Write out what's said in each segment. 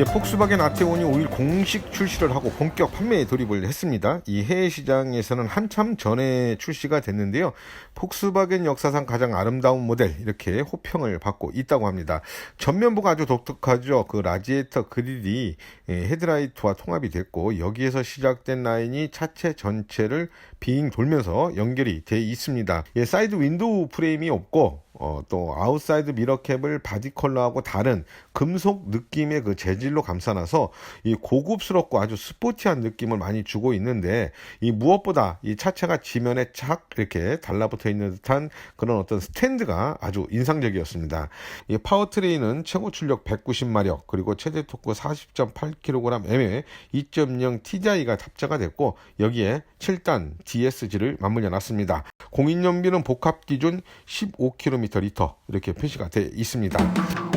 예, 폭스바겐 아테온이 5일 공식 출시를 하고 본격 판매에 돌입을 했습니다. 이 해외 시장에서는 한참 전에 출시가 됐는데요. 폭스바겐 역사상 가장 아름다운 모델 이렇게 호평을 받고 있다고 합니다. 전면부가 아주 독특하죠. 그 라지에이터 그릴이 예, 헤드라이트와 통합이 됐고 여기에서 시작된 라인이 차체 전체를 빙 돌면서 연결이 돼 있습니다. 예, 사이드 윈도우 프레임이 없고 어, 또 아웃사이드 미러캡을 바디 컬러하고 다른 금속 느낌의 그 재질로 감싸놔서 이 고급스럽고 아주 스포티한 느낌을 많이 주고 있는데 이 무엇보다 이 차체가 지면에 착 이렇게 달라붙어 있는 듯한 그런 어떤 스탠드가 아주 인상적이었습니다. 이 파워트레인은 최고 출력 190마력 그리고 최대 토크 40.8kgm의 2.0 TDI가 탑재가 됐고 여기에 7단 DSG를 맞물려 놨습니다. 공인연비는 복합 기준 15km 리터 이렇게 표시가 되어 있습니다.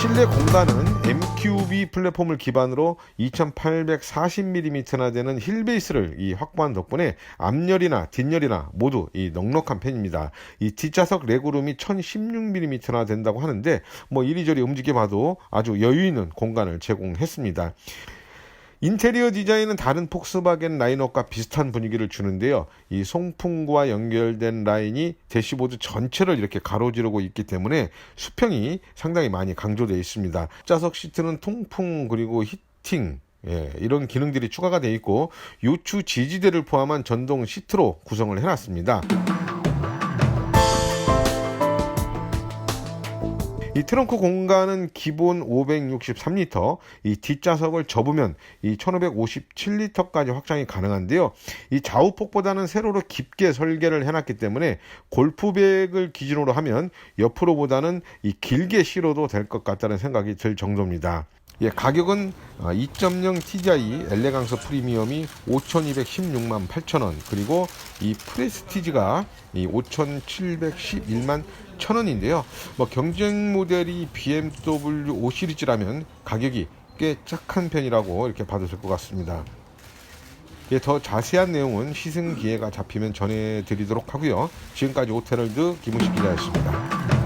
실내 공간은 MQB 플랫폼을 기반으로 2840mm나 되는 힐 베이스를 이 확보한 덕분에 앞열이나 뒷열이나 모두 이 넉넉한 편입니다. 이 뒷좌석 레그룸이 1016mm나 된다고 하는데 뭐 이리저리 움직여 봐도 아주 여유 있는 공간을 제공했습니다. 인테리어 디자인은 다른 폭스바겐 라인업과 비슷한 분위기를 주는데요. 이 송풍구와 연결된 라인이 대시보드 전체를 이렇게 가로지르고 있기 때문에 수평이 상당히 많이 강조되어 있습니다. 좌석 시트는 통풍 그리고 히팅 예, 이런 기능들이 추가가 되어 있고 요추 지지대를 포함한 전동 시트로 구성을 해놨습니다. 이 트렁크 공간은 기본 563리터, 이 뒷좌석을 접으면 이 1557리터까지 확장이 가능한데요. 이 좌우폭보다는 세로로 깊게 설계를 해놨기 때문에 골프백을 기준으로 하면 옆으로보다는 이 길게 실어도 될 것 같다는 생각이 들 정도입니다. 예, 가격은 2.0 TDI 엘레강스 프리미엄이 5,216만 8천 원 그리고 이 프레스티지가 이 5,711만 1,000원인데요. 뭐 경쟁 모델이 BMW 5 시리즈라면 가격이 꽤 착한 편이라고 이렇게 될것 같습니다. 예, 더 자세한 내용은 시승 기회가 잡히면 전해드리도록 하고요. 지금까지 오테럴드 김우식 기자였습니다.